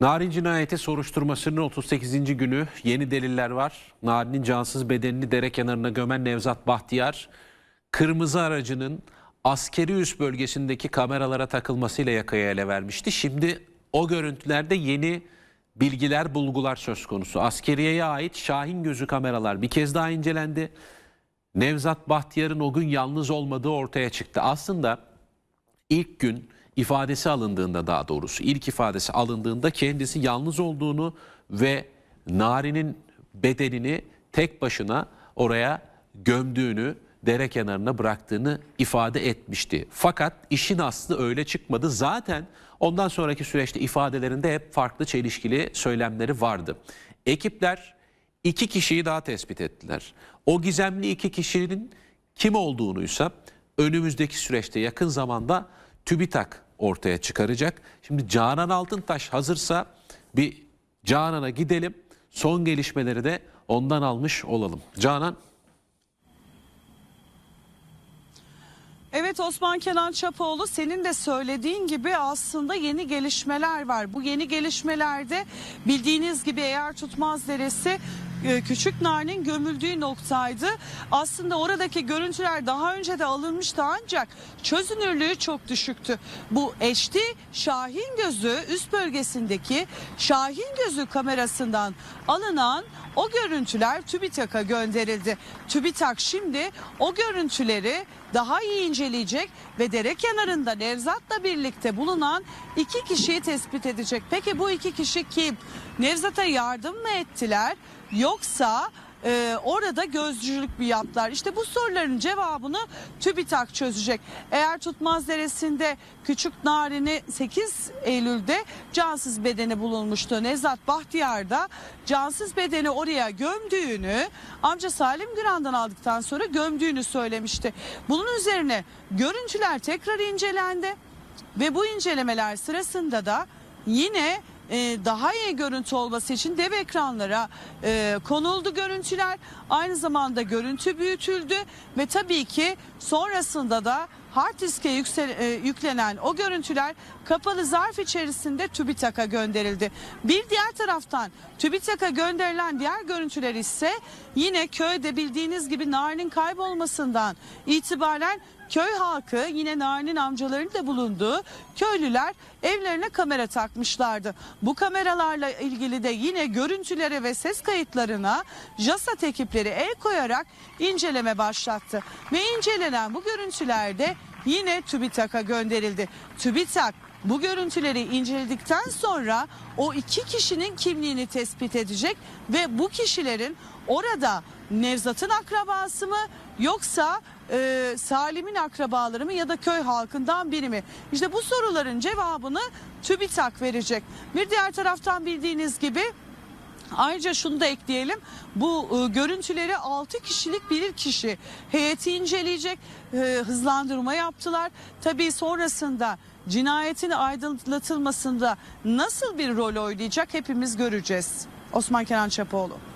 Narin cinayeti soruşturmasının 38. günü yeni deliller var. Narin'in cansız bedenini dere kenarına gömen Nevzat Bahtiyar, kırmızı aracının askeri üs bölgesindeki kameralara takılmasıyla yakaya ele vermişti. Şimdi o görüntülerde yeni bilgiler, bulgular söz konusu. Askeriyeye ait Şahin gözü kameralar bir kez daha incelendi. Nevzat Bahtiyar'ın o gün yalnız olmadığı ortaya çıktı. Aslında ilk gün ifadesi alındığında daha doğrusu ilk ifadesi alındığında kendisi yalnız olduğunu ve Nari'nin bedenini tek başına oraya gömdüğünü, dere kenarına bıraktığını ifade etmişti. Fakat işin aslı öyle çıkmadı. Zaten ondan sonraki süreçte ifadelerinde hep farklı çelişkili söylemleri vardı. Ekipler iki kişiyi daha tespit ettiler. O gizemli iki kişinin kim olduğunuysa önümüzdeki süreçte yakın zamanda TÜBİTAK ortaya çıkaracak. Şimdi Canan Altıntaş hazırsa bir Canan'a gidelim. Son gelişmeleri de ondan almış olalım. Canan Evet Osman Kenan Çapoğlu senin de söylediğin gibi aslında yeni gelişmeler var. Bu yeni gelişmelerde bildiğiniz gibi eğer tutmaz deresi Küçük Nar'ın gömüldüğü noktaydı. Aslında oradaki görüntüler daha önce de alınmıştı ancak çözünürlüğü çok düşüktü. Bu HD Şahin Gözü üst bölgesindeki Şahin Gözü kamerasından alınan o görüntüler TÜBİTAK'a gönderildi. TÜBİTAK şimdi o görüntüleri daha iyi inceleyecek ve dere kenarında Nevzat'la birlikte bulunan iki kişiyi tespit edecek. Peki bu iki kişi kim? Nevzat'a yardım mı ettiler yoksa e, orada gözcülük mü yaptılar? İşte bu soruların cevabını TÜBİTAK çözecek. Eğer Tutmaz Deresi'nde Küçük Narin'i 8 Eylül'de cansız bedeni bulunmuştu. Nevzat Bahtiyar da cansız bedeni oraya gömdüğünü amca Salim Güran'dan aldıktan sonra gömdüğünü söylemişti. Bunun üzerine görüntüler tekrar incelendi ve bu incelemeler sırasında da yine e, daha iyi görüntü olması için dev ekranlara e, konuldu görüntüler. Aynı zamanda görüntü büyütüldü ve tabii ki sonrasında da hard diske e, yüklenen o görüntüler kapalı zarf içerisinde TÜBİTAK'a gönderildi. Bir diğer taraftan TÜBİTAK'a gönderilen diğer görüntüler ise yine köyde bildiğiniz gibi Narin'in kaybolmasından itibaren köy halkı yine Narin'in amcalarının da bulunduğu köylüler evlerine kamera takmışlardı. Bu kameralarla ilgili de yine görüntülere ve ses kayıtlarına JASAT ekipleri el koyarak inceleme başlattı. Ve incelenen bu görüntülerde yine TÜBİTAK'a gönderildi. TÜBİTAK bu görüntüleri inceledikten sonra o iki kişinin kimliğini tespit edecek ve bu kişilerin orada Nevzat'ın akrabası mı yoksa e, Salim'in akrabaları mı ya da köy halkından biri mi? İşte bu soruların cevabını TÜBİTAK verecek. Bir diğer taraftan bildiğiniz gibi Ayrıca şunu da ekleyelim. Bu e, görüntüleri 6 kişilik bir kişi heyeti inceleyecek. E, hızlandırma yaptılar. Tabii sonrasında cinayetin aydınlatılmasında nasıl bir rol oynayacak hepimiz göreceğiz. Osman Kenan Çapoğlu.